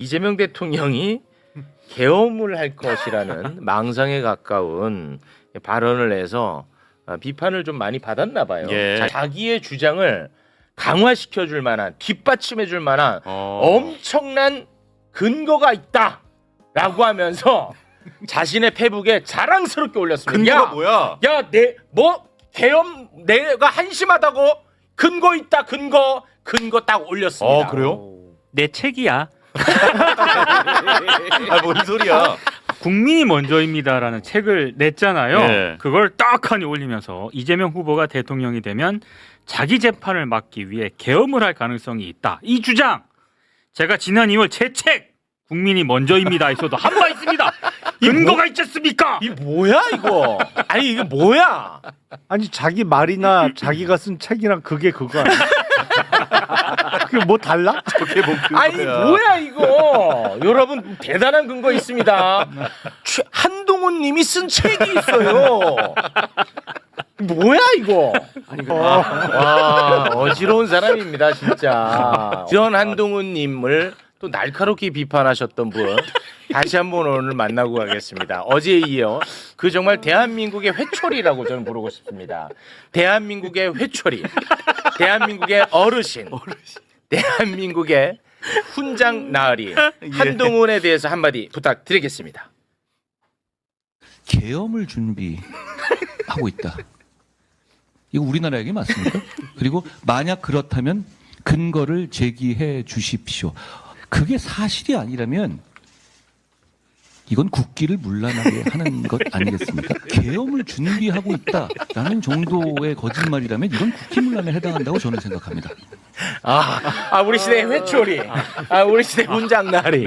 이재명 대통령이 계엄을 할 것이라는 망상에 가까운 발언을 해서 어, 비판을 좀 많이 받았나 봐요. 예. 자, 자기의 주장을 강화시켜 줄 만한 뒷받침해 줄 만한 어. 엄청난 근거가 있다라고 하면서 자신의 페북에 자랑스럽게 올렸습니다. 근거가 야, 뭐야? 야, 내뭐 계엄 내가 한심하다고 근거 있다 근거 근거 딱 올렸습니다. 어 그래요? 내 책이야. 아 뭔 소리야? 국민이 먼저입니다라는 책을 냈잖아요. 네. 그걸 딱하니 올리면서 이재명 후보가 대통령이 되면 자기 재판을 막기 위해 계엄을 할 가능성이 있다. 이 주장 제가 지난 2월 제 책 국민이 먼저입니다 에서도 한 바 있습니다. 근거가 있지 않습니까? 이 뭐야 이거? 아니 이게 뭐야? 아니 자기 말이나 자기가 쓴 책이랑 그게 그거 아니야? 그게 뭐 달라? 저게 뭐 아니 그거야. 뭐야 이거? 여러분 대단한 근거 있습니다. 최- 한동훈님이 쓴 책이 있어요. 뭐야 이거? 와 어지러운 사람입니다 진짜. 전 한동훈님을 또 날카롭게 비판하셨던 분 다시 한번 오늘 만나고 가겠습니다. 어제에 이어 그 정말 대한민국의 회초리라고 저는 부르고 싶습니다. 대한민국의 회초리, 대한민국의 어르신, 대한민국의 훈장 나으리 한동훈에 대해서 한마디 부탁드리겠습니다. 계엄을 준비하고 있다. 이거 우리나라 얘기 맞습니까? 그리고 만약 그렇다면 근거를 제기해 주십시오. 그게 사실이 아니라면 이건 국기를 문란하게 하는 것 아니겠습니까? 계엄을 준비하고 있다라는 정도의 거짓말이라면 이건 국기문란에 해당한다고 저는 생각합니다. 아, 아 우리 시대 의 회초리, 아 우리 시대 훈장 나으리.